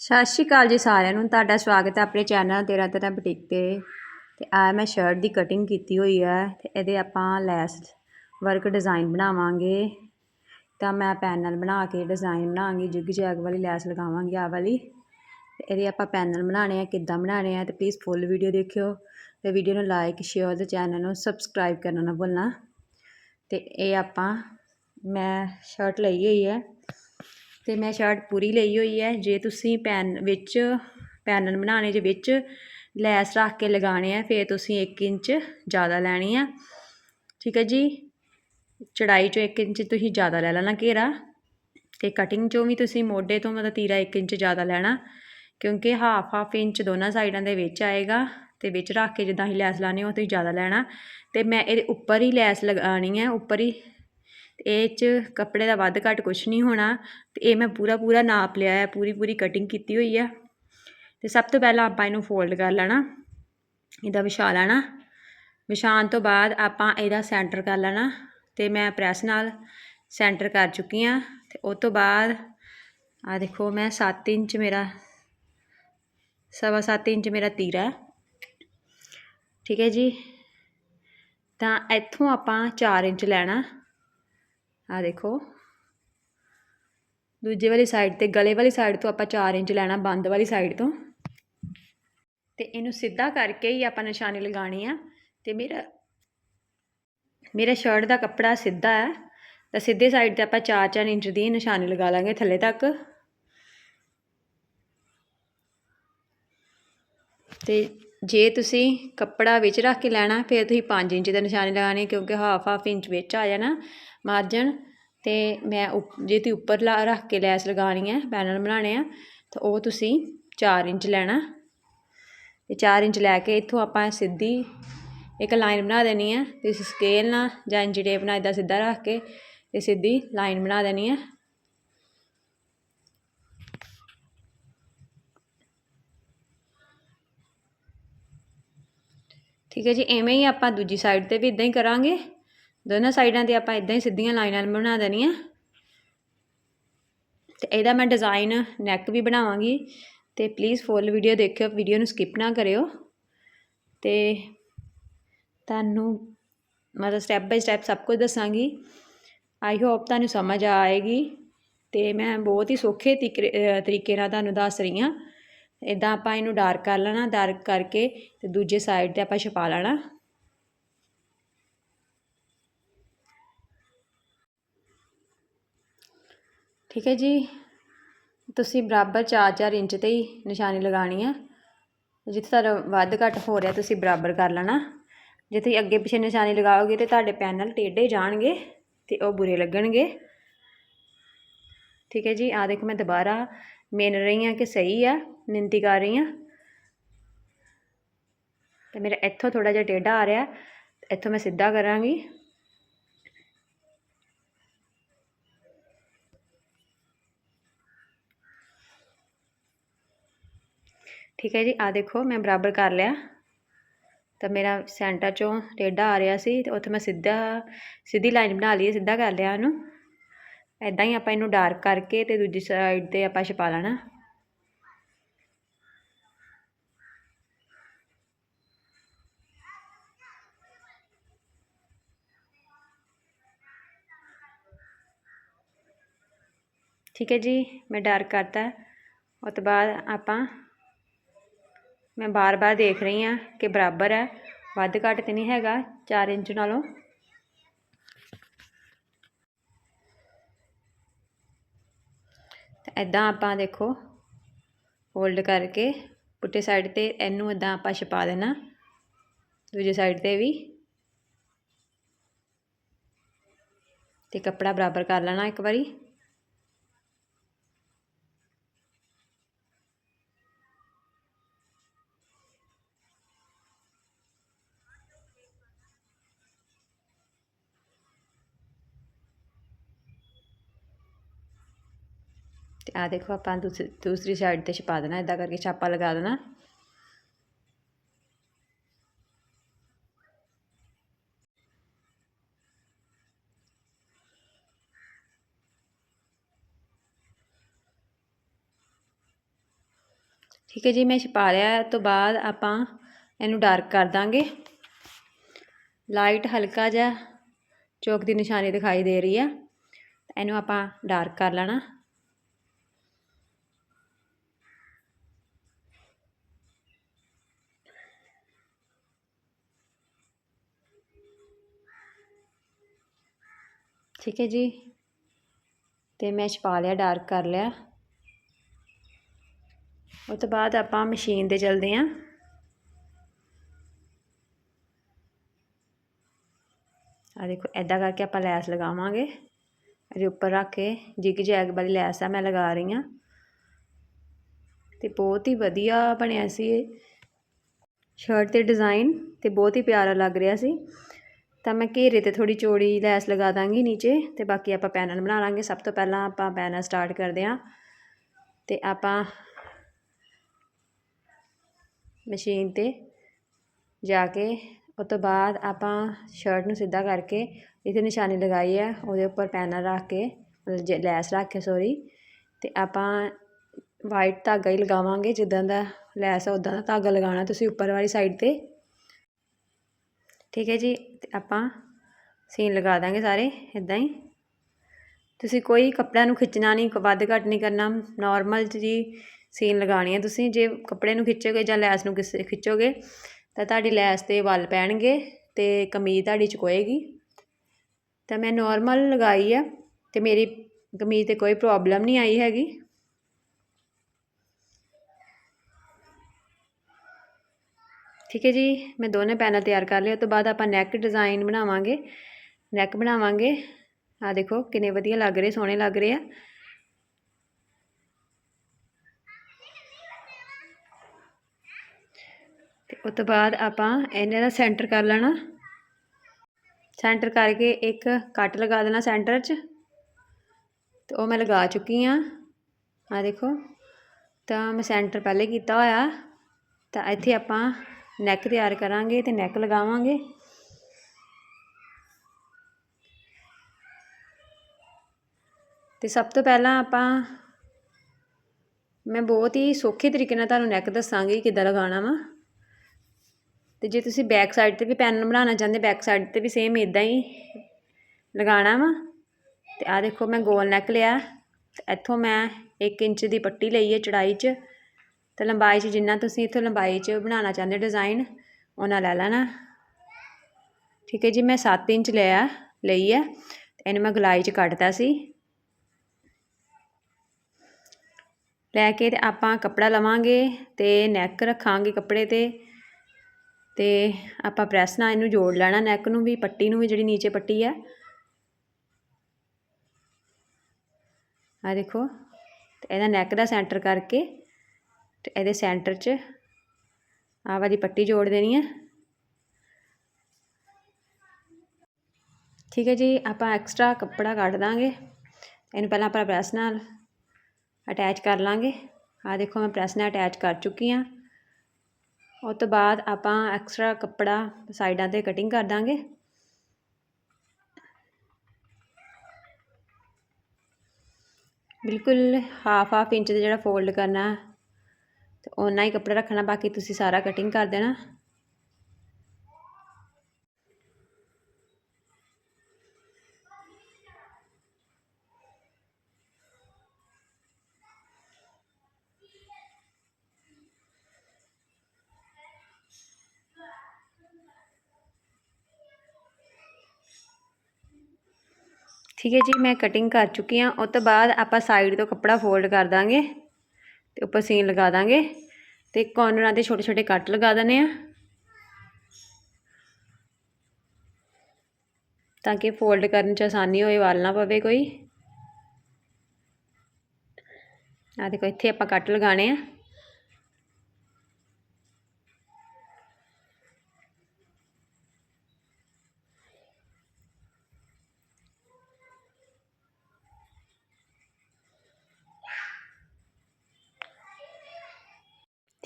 ਸਤਿ ਸ਼੍ਰੀ ਅਕਾਲ ਜੀ ਸਾਰਿਆਂ ਨੂੰ। ਤੁਹਾਡਾ ਸਵਾਗਤ ਹੈ ਆਪਣੇ ਚੈਨਲ ਤੇਰਾ ਤੇਰਾ ਬੁਟੀਕ ਤੇ। ਤੇ ਆ ਮੈਂ ਸ਼ਰਟ ਦੀ ਕਟਿੰਗ ਕੀਤੀ ਹੋਈ ਹੈ ਤੇ ਇਹਦੇ ਆਪਾਂ ਲੈਸ ਵਰਕ ਡਿਜ਼ਾਈਨ ਬਣਾਵਾਂਗੇ। ਤਾਂ ਮੈਂ ਪੈਨਲ ਬਣਾ ਕੇ ਡਿਜ਼ਾਈਨ ਬਣਾਵਾਂਗੀ, ਜਿਗ ਜੈਗ ਵਾਲੀ ਲੈਸ ਲਗਾਵਾਂਗੀ ਆ ਵਾਲੀ। ਤੇ ਇਹਦੇ ਆਪਾਂ ਪੈਨਲ ਬਣਾਉਣੇ ਆ, ਕਿੱਦਾਂ ਬਣਾਉਣੇ ਆ ਤੇ ਪਲੀਜ਼ ਫੁੱਲ ਵੀਡੀਓ ਦੇਖਿਓ। ਤੇ ਵੀਡੀਓ ਨੂੰ ਲਾਈਕ ਸ਼ੇਅਰ ਤੇ ਚੈਨਲ ਨੂੰ ਸਬਸਕ੍ਰਾਈਬ ਕਰਨਾ ਨਾ ਭੁੱਲਣਾ। ਤੇ ਇਹ ਆਪਾਂ ਮੈਂ ਸ਼ਰਟ ਲਈ ਹੋਈ ਹੈ। ਤੇ ਮੈਂ ਸ਼ਰਟ ਪੂਰੀ ਲਈ ਹੋਈ ਹੈ। ਜੇ ਤੁਸੀਂ ਪੈਨ ਵਿੱਚ ਪੈਨਨ ਬਣਾਉਣੇ ਜੇ ਵਿੱਚ ਲੈਸ ਰੱਖ ਕੇ ਲਗਾਉਣੇ ਆ, ਫਿਰ ਤੁਸੀਂ 1 ਇੰਚ ਜ਼ਿਆਦਾ ਲੈਣੀ ਆ। ਠੀਕ ਹੈ ਜੀ? ਚੜਾਈ ਚੋਂ 1 ਇੰਚ ਤੁਸੀਂ ਜ਼ਿਆਦਾ ਲੈ ਲੈਣਾ ਘੇਰਾ ਤੇ ਕਟਿੰਗ ਚੋਂ ਵੀ ਤੁਸੀਂ ਮੋਢੇ ਤੋਂ ਮਤਲਬ ਤੀਰਾ 1 ਇੰਚ ਜ਼ਿਆਦਾ ਲੈਣਾ, ਕਿਉਂਕਿ ਹਾਫ ਹਾਫ ਇੰਚ ਦੋਨਾਂ ਸਾਈਡਾਂ ਦੇ ਵਿੱਚ ਆਏਗਾ ਤੇ ਵਿੱਚ ਰੱਖ ਕੇ ਜਿੱਦਾਂ ਅਸੀਂ ਲੈਸ ਲਾਣੀ ਉਹ ਤੁਸੀਂ ਜ਼ਿਆਦਾ ਲੈਣਾ। ਤੇ ਮੈਂ ਇਹਦੇ ਉੱਪਰ ਹੀ ਲੈਸ ਲਗਾਉਣੀ ਹੈ ਉੱਪਰ ਹੀ ਇਹ 'ਚ ਕੱਪੜੇ ਦਾ ਵੱਧ ਘੱਟ ਕੁਛ ਨਹੀਂ ਹੋਣਾ। ਤੇ ਇਹ ਮੈਂ ਪੂਰਾ ਪੂਰਾ ਨਾਪ ਲਿਆ ਹੈ, ਪੂਰੀ ਪੂਰੀ ਕਟਿੰਗ ਕੀਤੀ ਹੋਈ ਆ ਤੇ ਸਭ ਤੋਂ ਪਹਿਲਾਂ ਆਪਾਂ ਇਹਨੂੰ ਫੋਲਡ ਕਰ ਲੈਣਾ, ਇਹਦਾ ਵਿਛਾ ਲੈਣਾ। ਵਿਛਾਉਣ ਤੋਂ ਬਾਅਦ ਆਪਾਂ ਇਹਦਾ ਸੈਂਟਰ ਕਰ ਲੈਣਾ ਤੇ ਮੈਂ ਪ੍ਰੈਸ ਨਾਲ ਸੈਂਟਰ ਕਰ ਚੁੱਕੀ ਆ ਤੇ ਉਸ ਤੋਂ ਬਾਅਦ ਆ ਦੇਖੋ ਮੈਂ 7 ਇੰਚ ਮੇਰਾ, ਸਵਾ 7 ਇੰਚ ਮੇਰਾ ਤੀਰਾ ਠੀਕ ਹੈ ਜੀ? ਤਾਂ ਇੱਥੋਂ ਆਪਾਂ 4 ਇੰਚ ਲੈਣਾ। ਆ ਦੇਖੋ। ਦੂਜੇ ਵਾਲੀ ਸਾਈਡ ਤੇ, ਗਲੇ ਵਾਲੀ ਸਾਈਡ ਤੋਂ ਆਪਾਂ 4 ਇੰਚ ਲੈਣਾ, ਬੰਦ ਵਾਲੀ ਸਾਈਡ ਤੋਂ। ਤੇ ਇਹਨੂੰ ਸਿੱਧਾ ਕਰਕੇ ਹੀ ਆਪਾਂ ਨਿਸ਼ਾਨੀ ਲਗਾਣੀ ਆ। ਤੇ ਮੇਰਾ ਮੇਰਾ ਸ਼ਰਟ ਦਾ ਕੱਪੜਾ ਸਿੱਧਾ ਹੈ ਤਾਂ ਸਿੱਧੇ ਸਾਈਡ ਤੇ ਆਪਾਂ 4-4 ਇੰਚ ਦੀ ਨਿਸ਼ਾਨੀ ਲਗਾ ਲਾਂਗੇ ਥੱਲੇ ਤੱਕ। ਤੇ ਜੇ ਤੁਸੀਂ ਕੱਪੜਾ ਵਿੱਚ ਰੱਖ ਕੇ ਲੈਣਾ, ਫਿਰ ਤੁਸੀਂ 5 ਇੰਚ ਦਾ ਨਿਸ਼ਾਨੀ ਲਗਾਣੀ ਕਿਉਂਕਿ ਹਾਫ ਹਾਫ ਇੰਚ ਵਿੱਚ ਆ ਜਾਣਾ। ਮਾਰਜਨ ਅਤੇ ਮੈਂ ਜੇ ਤੁਸੀਂ ਉੱਪਰ ਲਾ, ਰੱਖ ਕੇ ਲੈਸ ਲਗਾਉਣੀ ਹੈ, ਪੈਨਲ ਬਣਾਉਣੇ ਆ, ਤਾਂ ਉਹ ਤੁਸੀਂ 4 ਇੰਚ ਲੈਣਾ। ਅਤੇ 4 ਇੰਚ ਲੈ ਕੇ ਇੱਥੋਂ ਆਪਾਂ ਸਿੱਧੀ ਇੱਕ ਲਾਈਨ ਬਣਾ ਦੇਣੀ ਹੈ, ਤੇ ਸਕੇਲ ਨਾਲ ਜਾਂ ਇੰਚ ਟੇਪ ਨਾਲ ਇਦਾਂ ਸਿੱਧਾ ਰੱਖ ਕੇ ਤੇ ਸਿੱਧੀ ਲਾਈਨ ਬਣਾ ਦੇਣੀ ਹੈ। ਠੀਕ ਹੈ ਜੀ, ਐਵੇਂ ਹੀ ਆਪਾਂ ਦੂਜੀ ਸਾਈਡ ਤੇ ਵੀ ਇਦਾਂ ਹੀ ਕਰਾਂਗੇ। ਦੋਨਾਂ ਸਾਈਡਾਂ ਤੇ ਆਪਾਂ ਇਦਾਂ ਹੀ ਸਿੱਧੀਆਂ ਲਾਈਨਾਂ ਬਣਾ ਦੇਣੀਆਂ। ਤੇ ਇਹਦਾ ਮੈਂ ਡਿਜ਼ਾਈਨ ਨੈਕ ਵੀ ਬਣਾਵਾਂਗੀ। ਤੇ ਪਲੀਜ਼ ਫੁੱਲ ਵੀਡੀਓ ਦੇਖਿਓ ਵੀਡੀਓ ਨੂੰ ਸਕਿਪ ਨਾ ਕਰਿਓ। ਤੇ ਤੁਹਾਨੂੰ ਮਤਲਬ ਸਟੈਪ ਬਾਈ ਸਟੈਪ ਸਭ ਕੁਝ ਦੱਸਾਂਗੀ। ਆਈ ਹੋਪ ਤੁਹਾਨੂੰ ਸਮਝ ਆਏਗੀ। ਤੇ ਮੈਂ ਬਹੁਤ ਹੀ ਸੌਖੇ ਤਰੀਕੇ ਨਾਲ ਤੁਹਾਨੂੰ ਦੱਸ ਰਹੀ ਹਾਂ। ਇਦਾਂ ਆਪਾਂ ਇਹਨੂੰ ਡਾਰਕ ਕਰ ਲੈਣਾ ਡਾਰਕ ਕਰਕੇ ਤੇ ਦੂਜੇ ਸਾਈਡ ਤੇ ਆਪਾਂ ਛਪਾ ਲੈਣਾ। ਠੀਕ ਹੈ ਜੀ। ਤੁਸੀਂ ਬਰਾਬਰ 4-4 ਇੰਚ ਤੇ ਹੀ ਨਿਸ਼ਾਨੀ ਲਗਾਣੀ ਆ। ਜਿੱਥੇ ਤੁਹਾਡਾ ਵੱਧ ਘੱਟ ਹੋ ਰਿਹਾ ਤੁਸੀਂ ਬਰਾਬਰ ਕਰ ਲੈਣਾ। ਜੇ ਤੁਸੀਂ ਅੱਗੇ ਪਿੱਛੇ ਨਿਸ਼ਾਨੀ ਲਗਾਓਗੇ ਤੇ ਤੁਹਾਡੇ ਪੈਨਲ ਟੇਢੇ ਜਾਣਗੇ ਤੇ ਉਹ ਬੁਰੇ ਲੱਗਣਗੇ। ਠੀਕ ਹੈ ਜੀ ਆ ਦੇਖੋ ਮੈਂ ਦੁਬਾਰਾ ਮਿਣ ਰਹੀ ਹਾਂ ਕਿ ਸਹੀ ਆ ਮਿੰਤੀ ਕਰ ਰਹੀ ਹਾਂ। ਤੇ ਮੇਰਾ ਇੱਥੋਂ ਥੋੜਾ ਜਿਹਾ ਟੇਢਾ ਆ ਰਿਹਾ, ਇੱਥੋਂ ਮੈਂ ਸਿੱਧਾ ਕਰਾਂਗੀ। ਠੀਕ ਹੈ ਜੀ ਆ ਦੇਖੋ, ਮੈਂ ਬਰਾਬਰ ਕਰ ਲਿਆ। ਤਾਂ ਮੇਰਾ ਸੈਂਟਰ ਚੋਂ ਟੇਢਾ ਆ ਰਿਹਾ ਸੀ ਤੇ ਉੱਥੇ ਮੈਂ ਸਿੱਧਾ, ਸਿੱਧੀ ਲਾਈਨ ਬਣਾ ਲਈ ਸਿੱਧਾ ਕਰ ਲਿਆ ਇਹਨੂੰ। ਐਦਾਂ ਹੀ ਆਪਾਂ ਇਹਨੂੰ ਡਾਰਕ ਕਰਕੇ ਤੇ ਦੂਜੀ ਸਾਈਡ ਤੇ ਆਪਾਂ ਛਪਾ ਲੈਣਾ। ਠੀਕ ਹੈ ਜੀ, ਮੈਂ ਡਾਰਕ ਕਰਤਾ। ਉਸ ਤੋਂ ਬਾਅਦ ਆਪਾਂ ਮੈਂ ਬਾਰ-ਬਾਰ ਦੇਖ ਰਹੀ ਹਾਂ ਕਿ ਬਰਾਬਰ ਹੈ। ਵੱਧ ਘੱਟ ਤੇ ਨਹੀਂ ਹੈਗਾ 4 ਇੰਚ ਨਾਲੋਂ। ਤਾਂ ਇਦਾਂ ਆਪਾਂ ਦੇਖੋ ਫੋਲਡ ਕਰਕੇ ਪੁੱਠੇ ਸਾਈਡ ਤੇ ਇਹਨੂੰ ਇਦਾਂ ਆਪਾਂ ਛਪਾ ਦੇਣਾ। ਦੂਜੇ ਸਾਈਡ ਤੇ ਵੀ। ਤੇ ਕੱਪੜਾ ਬਰਾਬਰ ਕਰ ਲੈਣਾ ਇੱਕ ਵਾਰੀ। ਤੇ ਆ ਦੇਖੋ ਆਪਾਂ ਦੂਸਰੀ ਸਾਈਡ ਤੇ ਛਪਾ ਦੇਣਾ ਇਦਾਂ ਕਰਕੇ ਛਾਪਾ ਲਗਾ ਦੇਣਾ। ਠੀਕ ਹੈ ਜੀ, ਮੈਂ ਛਪਾ ਲਿਆ ਤੋਂ ਬਾਅਦ ਆਪਾਂ ਇਹਨੂੰ ਡਾਰਕ ਕਰ ਦਾਂਗੇ। ਲਾਈਟ ਹਲਕਾ ਜਿਹਾ ਚੌਕ ਦੀ ਨਿਸ਼ਾਨੀ ਦਿਖਾਈ ਦੇ ਰਹੀ ਆ, ਇਹਨੂੰ ਆਪਾਂ ਡਾਰਕ ਕਰ ਲੈਣਾ। ਠੀਕ ਹੈ ਜੀ। ਤੇ ਮੈਂ ਛਪਾ ਲਿਆ, ਡਾਰਕ ਕਰ ਲਿਆ। ਉਸ ਤੋਂ ਬਾਅਦ ਆਪਾਂ ਮਸ਼ੀਨ ਤੇ ਚਲਦੇ ਆਂ ਆ ਦੇਖੋ ਐਦਾਂ ਕਰਕੇ ਆਪਾਂ ਲੈਸ ਲਗਾਵਾਂਗੇ। ਇਹਦੇ ਉੱਪਰ ਰੱਖ ਕੇ, ਜਿਗ ਜੈਗ ਵਾਲੀ ਲੈਸ ਆ, ਮੈਂ ਲਗਾ ਰਹੀ ਹਾਂ। ਤੇ ਬਹੁਤ ਹੀ ਵਧੀਆ ਬਣਿਆ ਸੀ ਇਹ। ਸ਼ਰਟ ਤੇ ਡਿਜ਼ਾਈਨ ਤੇ ਬਹੁਤ ਹੀ ਪਿਆਰਾ ਲੱਗ ਰਿਹਾ ਸੀ। ਤਾਂ ਮੈਂ ਘੇਰੇ ਤੇ ਥੋੜੀ ਚੋੜੀ ਲੈਸ ਲਗਾ ਦਾਂਗੀ ਨੀਚੇ ਤੇ ਬਾਕੀ ਆਪਾਂ ਪੈਨਲ ਬਣਾ ਲਾਂਗੇ। ਸਭ ਤੋਂ ਪਹਿਲਾਂ ਆਪਾਂ ਪੈਨਲ ਸਟਾਰਟ ਕਰਦੇ ਹਾਂ ਤੇ ਆਪਾਂ ਮਸ਼ੀਨ ਤੇ ਜਾ ਕੇ ਉਸ ਤੋਂ ਬਾਅਦ ਆਪਾਂ ਸ਼ਰਟ ਨੂੰ ਸਿੱਧਾ ਕਰਕੇ ਇੱਥੇ ਨਿਸ਼ਾਨੀ ਲਗਾਈ ਹੈ, ਉਹਦੇ ਉੱਪਰ ਪੈਨਲ ਰੱਖ ਕੇ, ਮਤਲਬ ਲੈਸ ਰੱਖ ਕੇ ਸੋਰੀ ਤੇ ਆਪਾਂ ਵਾਈਟ ਧਾਗਾ ਹੀ ਲਗਾਵਾਂਗੇ। ਜਿੱਦਾਂ ਦਾ ਲੈਸ ਹੈ ਉਦਾਂ ਦਾ ਧਾਗਾ ਲਗਾਉਣਾ ਤੁਸੀਂ ਉੱਪਰ ਵਾਲੀ ਸਾਈਡ ਤੇ। ਠੀਕ ਹੈ ਜੀ, ਤੇ ਆਪਾਂ ਸੀਨ ਲਗਾ ਦਾਂਗੇ ਸਾਰੇ ਇਦਾਂ ਹੀ। ਤੁਸੀਂ ਕੋਈ ਕੱਪੜਿਆਂ ਨੂੰ ਖਿੱਚਣਾ ਨਹੀਂ ਵੱਧ ਘੱਟ ਨਹੀਂ ਕਰਨਾ ਨਾਰਮਲ ਜੀ ਸੀਨ ਲਗਾਣੀ ਹੈ ਤੁਸੀਂ। ਜੇ ਕੱਪੜੇ ਨੂੰ ਖਿੱਚੋਗੇ ਜਾਂ ਲੈਸ ਨੂੰ ਖਿੱਚੋਗੇ, ਤਾਂ ਤੁਹਾਡੀ ਲੈਸ ਤੇ ਵੱਲ ਪੈਣਗੇ ਤੇ ਕਮੀਜ਼ ਤੁਹਾਡੀ ਚੁਕੋਏਗੀ। ਤਾਂ ਮੈਂ ਨਾਰਮਲ ਲਗਾਈ ਹੈ ਤੇ ਮੇਰੀ ਕਮੀਜ਼ ਤੇ ਕੋਈ ਪ੍ਰੋਬਲਮ ਨਹੀਂ ਆਈ ਹੈਗੀ। ਠੀਕ ਹੈ ਜੀ, ਮੈਂ ਦੋਨੇ ਪੈਨਲ ਤਿਆਰ ਕਰ ਲਿਆ ਉਸ ਤੋਂ ਬਾਅਦ ਆਪਾਂ ਨੈਕ ਡਿਜ਼ਾਈਨ ਬਣਾਵਾਂਗੇ। ਨੈਕ ਬਣਾਵਾਂਗੇ। ਆ ਦੇਖੋ, ਕਿੰਨੇ ਵਧੀਆ ਲੱਗ ਰਹੇ, ਸੋਹਣੇ ਲੱਗ ਰਹੇ ਆ। ਤੇ ਉਸ ਤੋਂ ਬਾਅਦ ਆਪਾਂ ਇਹਨਾਂ ਦਾ ਸੈਂਟਰ ਕਰ ਲੈਣਾ। ਸੈਂਟਰ ਕਰਕੇ ਇੱਕ ਕੱਟ ਲਗਾ ਦੇਣਾ ਸੈਂਟਰ 'ਚ। ਤੇ ਉਹ ਮੈਂ ਲਗਾ ਚੁੱਕੀ ਆ। ਆ ਦੇਖੋ, ਤਾਂ ਮੈਂ ਸੈਂਟਰ ਪਹਿਲੇ ਕੀਤਾ ਹੋਇਆ। ਤਾਂ ਇੱਥੇ ਆਪਾਂ ਨੈਕ ਤਿਆਰ ਕਰਾਂਗੇ ਤੇ ਨੈਕ ਲਗਾਵਾਂਗੇ। ਤੇ ਸਭ ਤੋਂ ਪਹਿਲਾਂ ਆਪਾਂ, ਮੈਂ ਬਹੁਤ ਹੀ ਸੌਖੇ ਤਰੀਕੇ ਨਾਲ ਤੁਹਾਨੂੰ ਨੈਕ ਦੱਸਾਂਗੀ ਕਿੱਦਾਂ ਲਗਾਉਣਾ ਵਾ। ਤੇ ਜੇ ਤੁਸੀਂ ਬੈਕ ਸਾਈਡ ਤੇ ਵੀ ਪੈਨ ਬਣਾਉਣਾ ਚਾਹੁੰਦੇ, ਬੈਕ ਸਾਈਡ ਤੇ ਵੀ ਸੇਮ ਇਦਾਂ ਹੀ ਲਗਾਉਣਾ ਵਾ। ਤੇ ਆ ਦੇਖੋ, ਮੈਂ ਗੋਲ ਨੈਕ ਲਿਆ। ਤੇ ਇੱਥੋਂ ਮੈਂ 1 ਇੰਚ ਦੀ ਪੱਟੀ ਲਈ ਹੈ ਚੜਾਈ 'ਚ। ਤੇ ਲੰਬਾਈ 'ਚ ਜਿੰਨਾ ਤੁਸੀਂ ਇੱਥੋਂ ਲੰਬਾਈ 'ਚ ਬਣਾਉਣਾ ਚਾਹੁੰਦੇ ਡਿਜ਼ਾਈਨ ਉਹਨਾਂ ਲੈ ਲੈਣਾ। ਠੀਕ ਹੈ ਜੀ, ਮੈਂ 7 ਇੰਚ ਲਿਆ ਲਈ ਹੈ ਇਹਨੂੰ ਮੈਂ ਗਲਾਈ 'ਚ ਕੱਟਦਾ ਸੀ। ਲੈ ਕੇ ਤੇ ਆਪਾਂ ਕੱਪੜਾ ਲਵਾਂਗੇ ਤੇ ਨੈਕ ਰੱਖਾਂਗੇ ਕੱਪੜੇ ਤੇ। ਤੇ ਆਪਾਂ ਪ੍ਰੈਸ ਨਾਲ ਇਹਨੂੰ ਜੋੜ ਲੈਣਾ ਨੈਕ ਨੂੰ ਵੀ, ਪੱਟੀ ਨੂੰ ਵੀ ਜਿਹੜੀ ਨੀਚੇ ਪੱਟੀ ਹੈ ਆ ਦੇਖੋ, ਤੇ ਇਹਦਾ ਨੈਕ ਦਾ ਸੈਂਟਰ ਕਰਕੇ ਤੇ ਇਹਦੇ ਸੈਂਟਰ 'ਚ। ਆਹ ਵਾਲੀ ਪੱਟੀ ਜੋੜ ਦੇਣੀ ਹੈ ਠੀਕ ਹੈ ਜੀ, ਆਪਾਂ ਐਕਸਟਰਾ ਕੱਪੜਾ ਕੱਢ ਦਾਂਗੇ। ਇਹਨੂੰ ਪਹਿਲਾਂ ਆਪਾਂ ਪ੍ਰੈਸ ਨਾਲ ਅਟੈਚ ਕਰ ਲਾਂਗੇ। ਆ ਦੇਖੋ ਮੈਂ ਪ੍ਰੈਸ ਨਾਲ ਅਟੈਚ ਕਰ ਚੁੱਕੀ ਹਾਂ। ਉਸ ਤੋਂ ਬਾਅਦ ਆਪਾਂ ਐਕਸਟਰਾ ਕੱਪੜਾ ਸਾਈਡਾਂ ਤੇ ਕਟਿੰਗ ਕਰ ਦਾਂਗੇ। ਬਿਲਕੁਲ ਹਾਫ ਹਾਫ ਇੰਚ ਦਾ ਜਿਹੜਾ ਫੋਲਡ ਕਰਨਾ। ਤੇ ਹੀ ਕੱਪੜਾ ਰੱਖਣਾ, ਬਾਕੀ ਤੁਸੀਂ ਸਾਰਾ ਕਟਿੰਗ ਕਰ ਦੇਣਾ। ਠੀਕ ਹੈ ਜੀ, ਮੈਂ ਕਟਿੰਗ ਕਰ ਚੁੱਕੀ ਹਾਂ। ਉਸ ਤੋਂ ਬਾਅਦ ਆਪਾਂ ਸਾਈਡ ਤੋਂ ਕੱਪੜਾ ਫੋਲਡ ਕਰ ਦਾਂਗੇ ਤੇ ਉੱਪਰ ਸੀਨ ਲਗਾ ਦਾਂਗੇ। ਤੇ ਕਾਰਨਰਾਂ ਤੇ ਛੋਟੇ ਛੋਟੇ ਕੱਟ ਲਗਾ ਦਨੇ ਆ। ਤਾਂ ਕਿ ਫੋਲਡ ਕਰਨ 'ਚ ਆਸਾਨੀ ਹੋਏ, ਵਾਲ ਨਾ ਪਵੇ ਕੋਈ। ਆ ਦੇਖੋ, ਇੱਥੇ ਆਪਾਂ ਕੱਟ ਲਗਾਣੇ ਆ।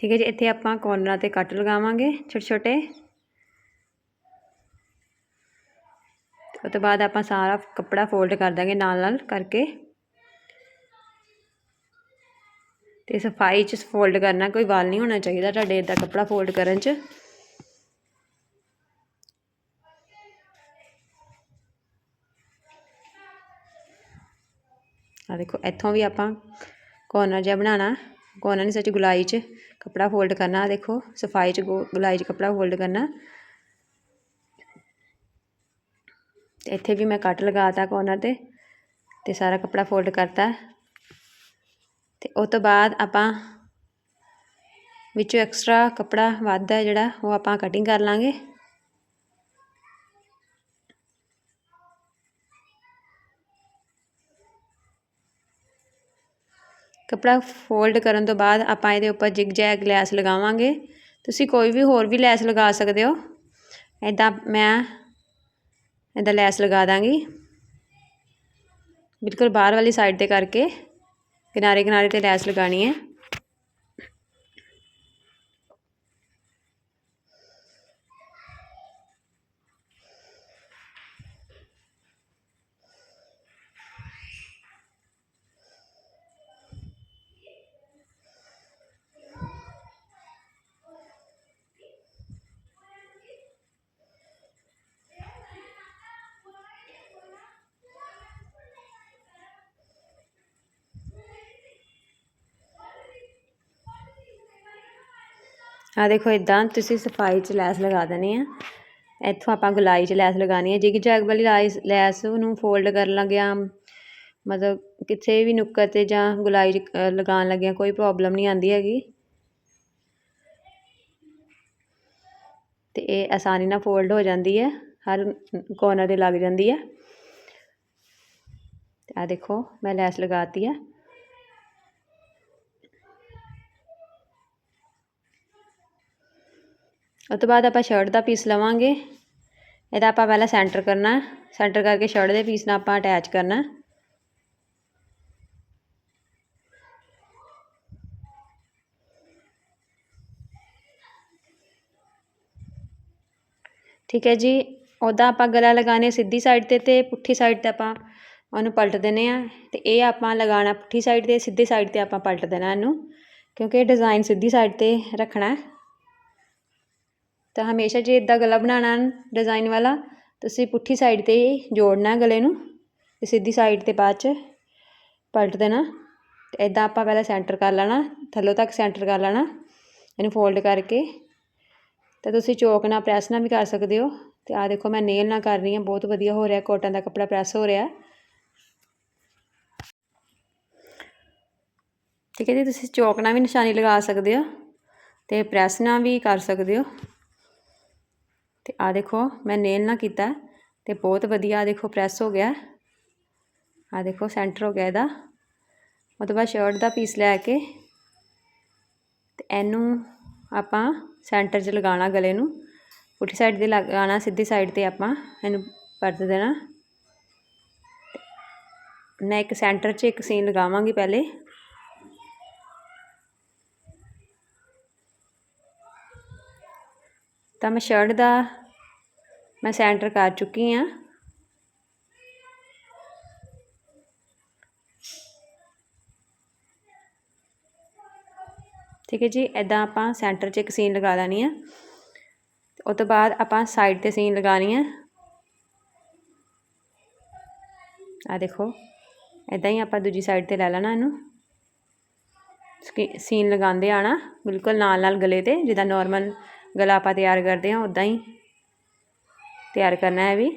ਠੀਕ ਹੈ ਜੀ, ਇੱਥੇ ਆਪਾਂ ਕੋਰਨਰਾਂ ਤੇ ਕੱਟ ਲਗਾਵਾਂਗੇ, ਛੋਟੇ ਛੋਟੇ। ਉਸ ਤੋਂ ਬਾਅਦ ਆਪਾਂ ਸਾਰਾ ਕੱਪੜਾ ਫੋਲਡ ਕਰ ਦਾਂਗੇ ਨਾਲ ਨਾਲ ਕਰਕੇ। ਤੇ ਸਫ਼ਾਈ ਚ ਫੋਲਡ ਕਰਨਾ ਕੋਈ ਵਾਲ ਨਹੀਂ ਹੋਣਾ ਚਾਹੀਦਾ ਤੁਹਾਡੇ ਇਦਾਂ ਕੱਪੜਾ ਫੋਲਡ ਕਰਨ ਚ। ਆ ਦੇਖੋ, ਇੱਥੋਂ ਵੀ ਆਪਾਂ ਕੋਰਨਰ ਜਿਹਾ ਬਣਾਉਣਾ। ਕੋਰਨਰ ਨਹੀਂ ਸੱਚ ਗੁਲਾਈ 'ਚ, ਕੱਪੜਾ ਫੋਲਡ ਕਰਨਾ ਦੇਖੋ, ਸਫ਼ਾਈ 'ਚ ਗੁਲਾਈ 'ਚ ਕੱਪੜਾ ਫੋਲਡ ਕਰਨਾ। ਤੇ ਇੱਥੇ ਵੀ ਮੈਂ ਕੱਟ ਲਗਾਤਾ ਕੋਨਰ ਤੇ ਤੇ ਸਾਰਾ ਕੱਪੜਾ ਫੋਲਡ ਕਰਤਾ। ਤੇ ਉਸ ਤੋਂ ਬਾਅਦ ਆਪਾਂ ਵਿੱਚੋਂ ਐਕਸਟਰਾ ਕੱਪੜਾ ਵੱਧਦਾ ਜਿਹੜਾ, ਉਹ ਆਪਾਂ ਕਟਿੰਗ ਕਰ ਲਾਂਗੇ। ਕੱਪੜਾ ਫੋਲਡ ਕਰਨ ਤੋਂ ਬਾਅਦ ਆਪਾਂ ਇਹਦੇ ਉੱਪਰ ਜਿਗ ਜੈਗ ਲੈਸ ਲਗਾਵਾਂਗੇ। ਤੁਸੀਂ ਕੋਈ ਵੀ ਹੋਰ ਵੀ ਲੈਸ ਲਗਾ ਸਕਦੇ ਹੋ। ਇਦਾਂ ਮੈਂ ਇਦਾਂ ਲੈਸ ਲਗਾ ਦਾਂਗੀ। ਬਿਲਕੁਲ ਬਾਹਰ ਵਾਲੀ ਸਾਈਡ ਤੇ ਕਰਕੇ ਕਿਨਾਰੇ ਕਿਨਾਰੇ ਤੇ ਲੈਸ ਲਗਾਣੀ ਹੈ। ਆ ਦੇਖੋ ਇਦਾਂ ਤੁਸੀਂ ਸਫ਼ਾਈ 'ਚ ਲੈਸ ਲਗਾ ਦੇਣੀ ਆ। ਇੱਥੋਂ ਆਪਾਂ ਗੁਲਾਈ 'ਚ ਲੈਸ ਲਗਾਣੀ ਹੈ ਜਿਗ ਜੈਗ ਵਾਲੀ ਲਾਈਸ ਲੈਸ ਨੂੰ ਫੋਲਡ ਕਰਨ ਲੱਗਿਆ, ਮਤਲਬ ਕਿਤੇ ਵੀ ਨੁੱਕਰ ਤੇ ਜਾਂ ਗੁਲਾਈ 'ਚ ਲਗਾਉਣ ਲੱਗਿਆ ਕੋਈ ਪ੍ਰੋਬਲਮ ਨਹੀਂ ਆਉਂਦੀ ਹੈਗੀ। ਤੇ ਇਹ ਆਸਾਨੀ ਨਾਲ ਫੋਲਡ ਹੋ ਜਾਂਦੀ ਹੈ। ਹਰ ਕੋਰਨਰ ਤੇ ਲੱਗ ਜਾਂਦੀ ਹੈ। ਤੇ ਆ ਦੇਖੋ, ਮੈਂ ਲੈਸ ਲਗਾਤੀ ਹੈ। ਉਸ ਤੋਂ ਬਾਅਦ ਆਪਾਂ ਸ਼ਰਟ ਦਾ ਪੀਸ ਲਵਾਂਗੇ। ਇਹਦਾ ਆਪਾਂ ਪਹਿਲਾਂ ਸੈਂਟਰ ਕਰਨਾ। ਸੈਂਟਰ ਕਰਕੇ ਸ਼ਰਟ ਦੇ ਪੀਸ ਨਾਲ ਆਪਾਂ ਅਟੈਚ ਕਰਨਾ। ਠੀਕ ਹੈ ਜੀ। ਉਹਦਾ ਆਪਾਂ ਗਲਾ ਲਗਾਣੇ ਸਿੱਧੀ ਸਾਈਡ ਤੇ ਤੇ ਪੁੱਠੀ ਸਾਈਡ ਤੇ ਆਪਾਂ ਉਹਨੂੰ ਪਲਟ ਦੇਣੇ ਆ ਤੇ ਇਹ ਆਪਾਂ ਲਗਾਉਣਾ ਪੁੱਠੀ ਸਾਈਡ ਤੇ, ਸਿੱਧੀ ਸਾਈਡ ਤੇ ਆਪਾਂ ਪਲਟ ਦੇਣਾ ਇਹਨੂੰ। ਕਿਉਂਕਿ ਇਹ ਡਿਜ਼ਾਈਨ ਸਿੱਧੀ ਸਾਈਡ ਤੇ ਰੱਖਣਾ। ਤਾਂ ਹਮੇਸ਼ਾ ਜੇ ਇਦਾਂ ਗਲਾ ਬਣਾਉਣਾ ਡਿਜ਼ਾਈਨ ਵਾਲਾ ਤੁਸੀਂ ਪੁੱਠੀ ਸਾਈਡ ਤੇ ਜੋੜਨਾ ਗਲੇ ਨੂੰ ਤੇ ਸਿੱਧੀ ਸਾਈਡ ਤੇ ਬਾਅਦ ਚ ਪਲਟ ਦੇਣਾ। ਤੇ ਇਦਾਂ ਆਪਾਂ ਪਹਿਲਾਂ ਸੈਂਟਰ ਕਰ ਲੈਣਾ, ਥੱਲੋਂ ਤੱਕ ਸੈਂਟਰ ਕਰ ਲੈਣਾ, ਇਹਨੂੰ ਫੋਲਡ ਕਰਕੇ। ਤੇ ਤੁਸੀਂ ਚੋਕ ਨਾਲ ਪ੍ਰੈਸ ਨਾਲ ਵੀ ਕਰ ਸਕਦੇ ਹੋ। ਤੇ ਆ ਦੇਖੋ ਮੈਂ ਨੇਲ ਨਾਲ ਕਰ ਰਹੀ ਹਾਂ, ਬਹੁਤ ਵਧੀਆ ਹੋ ਰਿਹਾ ਕੋਟਨ ਦਾ ਕੱਪੜਾ ਪ੍ਰੈਸ ਹੋ ਰਿਹਾ। ਠੀਕ ਹੈ ਜੀ, ਤੁਸੀਂ ਚੋਕ ਨਾਲ ਵੀ ਨਿਸ਼ਾਨੀ ਲਗਾ ਸਕਦੇ ਹੋ ਤੇ ਪ੍ਰੈਸ ਨਾਲ ਵੀ ਕਰ ਸਕਦੇ ਹੋ। ਤੇ ਆ ਦੇਖੋ, ਮੈਂ ਨੇਲ ਨਾ ਕੀਤਾ ਤੇ ਬਹੁਤ ਵਧੀਆ ਦੇਖੋ ਪ੍ਰੈਸ ਹੋ ਗਿਆ ਆ ਦੇਖੋ ਸੈਂਟਰ ਹੋ ਗਿਆ ਇਹਦਾ। ਉਹ ਤੋਂ ਬਾਅਦ ਸ਼ਰਟ ਦਾ ਪੀਸ ਲੈ ਕੇ ਤੇ ਇਹਨੂੰ ਆਪਾਂ ਸੈਂਟਰ 'ਚ ਲਗਾਉਣਾ ਗਲੇ ਨੂੰ। ਪੁੱਠੀ ਸਾਈਡ ਤੇ ਲਗਾਉਣਾ, ਸਿੱਧੀ ਸਾਈਡ ਤੇ ਆਪਾਂ ਇਹਨੂੰ ਪਰਤ ਦੇਣਾ। ਮੈਂ ਇੱਕ ਸੈਂਟਰ 'ਚ ਇੱਕ ਸੀਨ ਲਗਾਵਾਂਗੀ ਪਹਿਲੇ। ਤਾਂ ਮੈਂ ਸ਼ਰਟ ਦਾ ਮੈਂ ਸੈਂਟਰ ਕਰ ਚੁੱਕੀ ਆ ਠੀਕ ਹੈ ਜੀ ਐਦਾਂ ਆਪਾਂ ਸੈਂਟਰ 'ਚ ਇੱਕ ਸੀਨ ਲਗਾ ਲੈਣੀ ਆ। ਉਸ ਤੋਂ ਬਾਅਦ ਆਪਾਂ ਸਾਈਡ ਤੇ ਸੀਨ ਲਗਾਣੀ ਆ। ਆ ਦੇਖੋ ਐਦਾਂ ਹੀ ਆਪਾਂ ਦੂਜੀ ਸਾਈਡ ਤੇ ਲੈ ਲੈਣਾ ਇਹਨੂੰ। ਸੀਨ ਲਗਾਉਂਦੇ ਆਣਾ ਬਿਲਕੁਲ ਨਾਲ ਨਾਲ ਗਲੇ ਤੇ, ਜਿੱਦਾਂ ਨਾਰਮਲ ਗਲਾ ਆਪਾਂ ਤਿਆਰ ਕਰਦੇ ਹਾਂ ਉਦਾਂ ਹੀ ਤਿਆਰ ਕਰਨਾ ਹੈ ਵੀ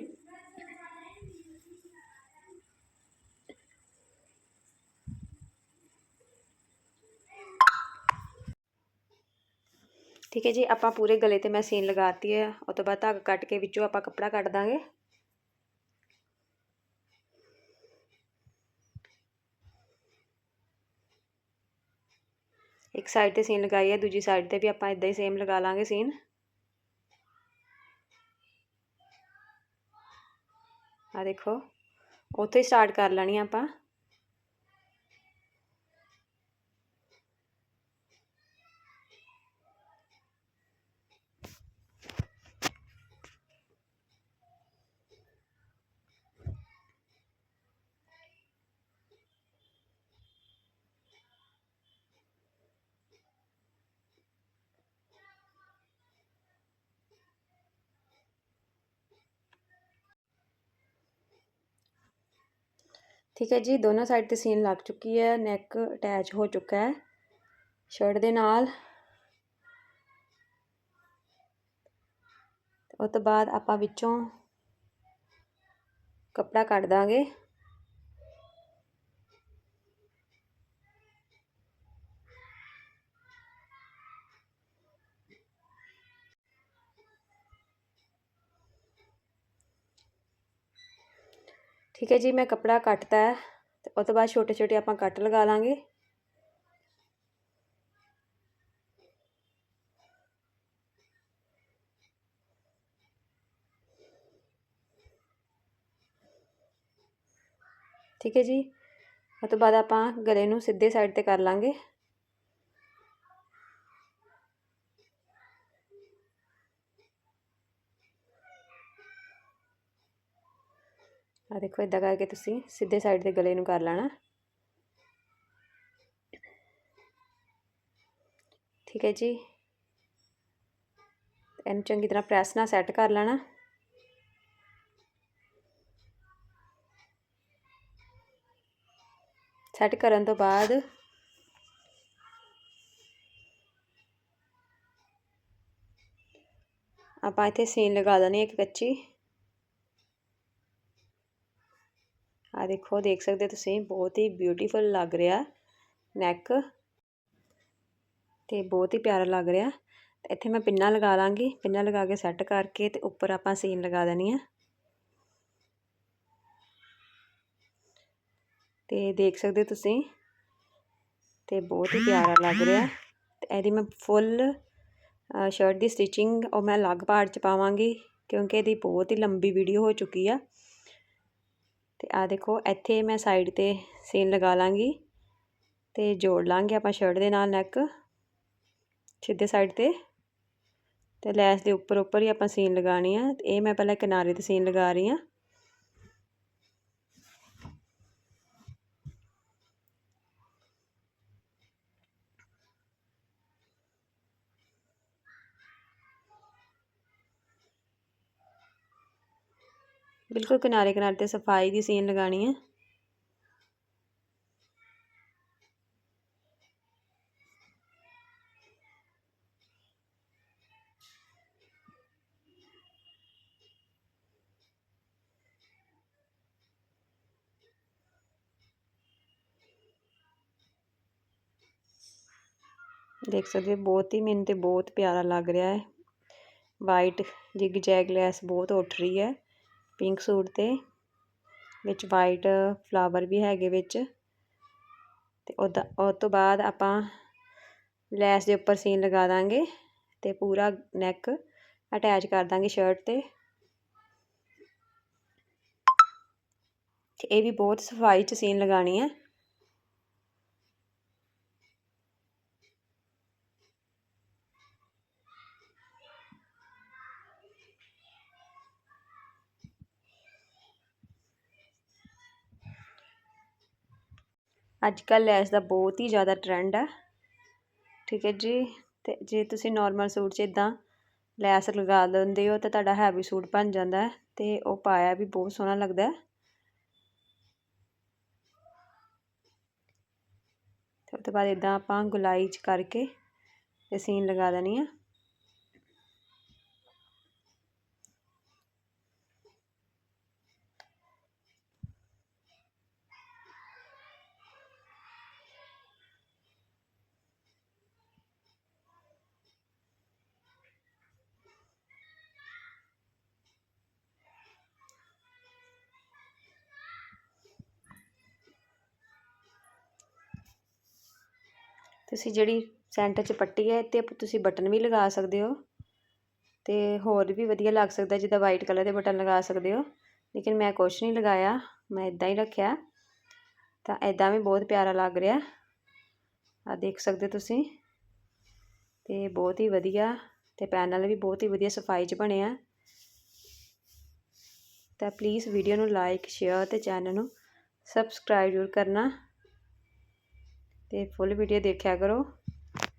ਠੀਕ ਹੈ ਜੀ ਆਪਾਂ ਪੂਰੇ ਗਲੇ ਤੇ ਮੈਂ ਸੀਨ ਲਗਾਤੀ ਹੈ ਉਸ ਤੋਂ ਬਾਅਦ ਧਾਗਾ ਕੱਟ ਕੇ ਵਿੱਚੋਂ ਆਪਾਂ ਕੱਪੜਾ ਕੱਢ ਦਾਂਗੇ ਇੱਕ ਸਾਈਡ ਤੇ ਸੀਨ ਲਗਾਈ ਹੈ, ਦੂਜੀ ਸਾਈਡ ਤੇ ਵੀ ਆਪਾਂ ਇਦਾਂ ਹੀ ਸੇਮ ਲਗਾ ਲਾਂਗੇ ਸੀਨ ਆ ਦੇਖੋ, ਉੱਥੇ ਹੀ ਸਟਾਰਟ ਕਰ ਲੈਣੀ ਆਪਾਂ। ਠੀਕ ਹੈ ਜੀ, ਦੋਨੋਂ ਸਾਈਡ ਤੇ ਸੀਨ ਲੱਗ ਚੁੱਕੀ ਹੈ ਨੈਕ ਅਟੈਚ ਹੋ ਚੁੱਕਾ ਹੈ ਸ਼ਰਟ ਦੇ ਨਾਲ। ਉਸ ਤੋਂ ਬਾਅਦ ਆਪਾਂ ਵਿੱਚੋਂ ਕੱਪੜਾ ਕੱਢ ਦਾਂਗੇ। ਠੀਕ ਹੈ ਜੀ, ਮੈਂ ਕੱਪੜਾ ਕੱਟਤਾ ਹੈ ਤੇ ਉਸ ਤੋਂ ਬਾਅਦ ਛੋਟੇ ਛੋਟੇ ਆਪਾਂ ਕੱਟ ਲਗਾ ਲਾਂਗੇ। ਠੀਕ ਹੈ ਜੀ ਉਸ ਤੋਂ ਬਾਅਦ ਆਪਾਂ ਗਲੇ ਨੂੰ ਸਿੱਧੇ ਸਾਈਡ ਤੇ ਕਰ ਲਾਂਗੇ। ਆ ਦੇਖੋ ਇਦਾਂ ਕਰਕੇ ਤੁਸੀਂ ਸਿੱਧੇ ਸਾਈਡ ਦੇ ਗਲੇ ਨੂੰ ਕਰ ਲੈਣਾ। ਠੀਕ ਹੈ ਜੀ। ਇਹਨੂੰ ਚੰਗੀ ਤਰ੍ਹਾਂ ਪ੍ਰੈਸ ਨਾਲ ਸੈੱਟ ਕਰ ਲੈਣਾ। ਸੈੱਟ ਕਰਨ ਤੋਂ ਬਾਅਦ ਆਪਾਂ ਇੱਥੇ ਸੀਨ ਲਗਾ ਦੇਣੀ ਇੱਕ ਕੱਚੀ। ਆ ਦੇਖੋ, ਦੇਖ ਸਕਦੇ ਤੁਸੀਂ, ਬਹੁਤ ਹੀ ਬਿਊਟੀਫੁਲ ਲੱਗ ਰਿਹਾ ਨੈਕ ਤੇ ਬਹੁਤ ਹੀ ਪਿਆਰਾ ਲੱਗ ਰਿਹਾ। ਇੱਥੇ ਮੈਂ ਪਿੰਨਾ ਲਗਾ ਲਾਂਗੀ, ਪਿੰਨਾ ਲਗਾ ਕੇ ਸੈੱਟ ਕਰਕੇ ਤੇ ਉੱਪਰ ਆਪਾਂ ਸੀਨ ਲਗਾ ਦੇਣੀ ਆ। ਤੇ ਦੇਖ ਸਕਦੇ ਤੁਸੀਂ, ਤੇ ਬਹੁਤ ਹੀ ਪਿਆਰਾ ਲੱਗ ਰਿਹਾ। ਤੇ ਇਹਦੀ ਮੈਂ ਫੁੱਲ ਸ਼ਰਟ ਦੀ ਸਟਿਚਿੰਗ ਉਹ ਮੈਂ ਅਲੱਗ ਪਾਰਟ ਚ ਪਾਵਾਂਗੀ, ਕਿਉਂਕਿ ਇਹਦੀ ਬਹੁਤ ਹੀ ਲੰਬੀ ਵੀਡੀਓ ਹੋ ਚੁੱਕੀ ਆ। ਤੇ ਆ ਦੇਖੋ, ਇੱਥੇ ਮੈਂ ਸਾਈਡ ਤੇ ਸੀਨ ਲਗਾ ਲਾਂਗੀ ਤੇ ਜੋੜ ਲਾਂਗੇ ਆਪਾਂ ਸ਼ਰਟ ਦੇ ਨਾਲ ਨੈਕ ਸਿੱਧੇ ਸਾਈਡ ਤੇ ਤੇ ਲੈਸ ਦੇ ਉੱਪਰ ਉੱਪਰ ਹੀ ਆਪਾਂ ਸੀਨ ਲਗਾਣੀ ਆ। ਇਹ ਮੈਂ ਪਹਿਲਾਂ ਕਿਨਾਰੇ ਤੇ ਸੀਨ ਲਗਾ ਰਹੀ ਆ। ਬਿਲਕੁਲ ਕਿਨਾਰੇ ਕਿਨਾਰੇ ਤੇ ਸਫ਼ਾਈ ਦੀ ਸੀਨ ਲਗਾਣੀ ਹੈ। ਦੇਖ ਸਕਦੇ ਹੋ, ਬਹੁਤ ਹੀ ਮੈਨੂੰ ਤੇ ਬਹੁਤ ਪਿਆਰਾ ਲੱਗ ਰਿਹਾ ਹੈ। ਵਾਈਟ ਜਿਗ ਜੈਗ ਲੈਸ ਬਹੁਤ ਉੱਠ ਰਹੀ ਹੈ। ਪਿੰਕ ਸੂਟ ਤੇ, ਵਿੱਚ ਵਾਈਟ ਫਲਾਵਰ ਵੀ ਹੈਗੇ ਵਿੱਚ। ਤੇ ਉਹਦਾ, ਉਹ ਤੋਂ ਬਾਅਦ ਆਪਾਂ ਲੈਸ ਦੇ ਉੱਪਰ ਸੀਨ ਲਗਾ ਦਾਂਗੇ ਤੇ ਪੂਰਾ ਨੈਕ ਅਟੈਚ ਕਰ ਦਾਂਗੇ ਸ਼ਰਟ ਤੇ। ਇਹ ਵੀ ਬਹੁਤ ਸਫ਼ਾਈ ਚ ਸੀਨ ਲਗਾਣੀ ਹੈ। ਅੱਜ ਕੱਲ੍ਹ ਲੈਸ ਦਾ ਬਹੁਤ ਹੀ ਜ਼ਿਆਦਾ ਟਰੈਂਡ ਹੈ ਠੀਕ ਹੈ ਜੀ? ਅਤੇ ਜੇ ਤੁਸੀਂ ਨੋਰਮਲ ਸੂਟ 'ਚ ਇੱਦਾਂ ਲੈਸ ਲਗਾ ਦਿੰਦੇ ਹੋ ਤਾਂ ਤੁਹਾਡਾ ਹੈਵੀ ਸੂਟ ਬਣ ਜਾਂਦਾ ਅਤੇ ਉਹ ਪਾਇਆ ਵੀ ਬਹੁਤ ਸੋਹਣਾ ਲੱਗਦਾ ਤੇ ਉਹ ਤੋਂ ਬਾਅਦ ਇੱਦਾਂ ਆਪਾਂ ਗੁਲਾਈ 'ਚ ਕਰਕੇ ਤੇ ਸੀਨ ਲਗਾ ਦੇਣੀ ਆ। ਤੁਸੀਂ ਜਿਹੜੀ ਸੈਂਟਰ 'ਚ ਪੱਟੀ ਹੈ ਤੇ ਤੁਸੀਂ ਬਟਨ ਵੀ ਲਗਾ ਸਕਦੇ ਹੋ ਤੇ ਹੋਰ ਵੀ ਵਧੀਆ ਲੱਗ ਸਕਦਾ ਜਿੱਦਾਂ ਵਾਈਟ ਕਲਰ ਦੇ ਬਟਨ ਲਗਾ ਸਕਦੇ ਹੋ। ਲੇਕਿਨ ਮੈਂ ਕੁਛ ਨਹੀਂ ਲਗਾਇਆ, ਮੈਂ ਇਦਾਂ ਹੀ ਰੱਖਿਆ। ਤਾਂ ਇਦਾਂ ਵੀ ਬਹੁਤ ਪਿਆਰਾ ਲੱਗ ਰਿਹਾ। ਆ ਦੇਖ ਸਕਦੇ ਤੁਸੀਂ। ਤੇ ਬਹੁਤ ਹੀ ਵਧੀਆ ਤੇ ਪੈਨਲ ਵੀ ਬਹੁਤ ਹੀ ਵਧੀਆ ਸਫ਼ਾਈ 'ਚ ਬਣਿਆ ਤਾਂ ਪਲੀਜ਼ ਵੀਡੀਓ ਨੂੰ ਲਾਈਕ ਸ਼ੇਅਰ ਤੇ ਚੈਨਲ ਨੂੰ ਸਬਸਕ੍ਰਾਈਬ ਜ਼ਰੂਰ ਕਰਨਾ। ਤੇ ਫੁੱਲ ਵੀਡੀਓ ਦੇਖਿਆ ਕਰੋ।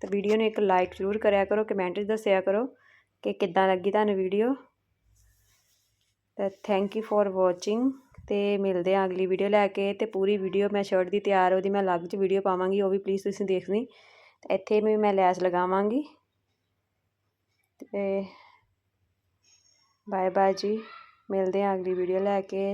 ਤੇ ਵੀਡੀਓ ਨੂੰ ਇੱਕ ਲਾਈਕ ਜ਼ਰੂਰ ਕਰਿਆ ਕਰੋ ਕਮੈਂਟ 'ਚ ਦੱਸਿਆ ਕਰੋ ਕਿ ਕਿੱਦਾਂ ਲੱਗੀ ਤੁਹਾਨੂੰ ਵੀਡੀਓ ਤਾਂ ਥੈਂਕ ਯੂ ਫॉर ਵਾਚਿੰਗ ਤੇ ਮਿਲਦੇ ਆ ਅਗਲੀ ਵੀਡੀਓ ਲੈ ਕੇ। ਤੇ ਪੂਰੀ ਵੀਡੀਓ ਮੈਂ ਸ਼ਰਟ ਦੀ ਤਿਆਰ, ਉਹਦੀ ਮੈਂ ਅਲੱਗ ਚ ਵੀਡੀਓ ਪਾਵਾਂਗੀ, ਉਹ ਵੀ ਪਲੀਜ਼ ਤੁਸੀਂ ਦੇਖਣੀ। ਤੇ ਇੱਥੇ ਵੀ ਮੈਂ ਲੈਸ ਲਗਾਵਾਂਗੀ। ਤੇ ਬਾਏ ਬਾਏ ਜੀ, ਮਿਲਦੇ ਆ ਅਗਲੀ ਵੀਡੀਓ ਲੈ ਕੇ।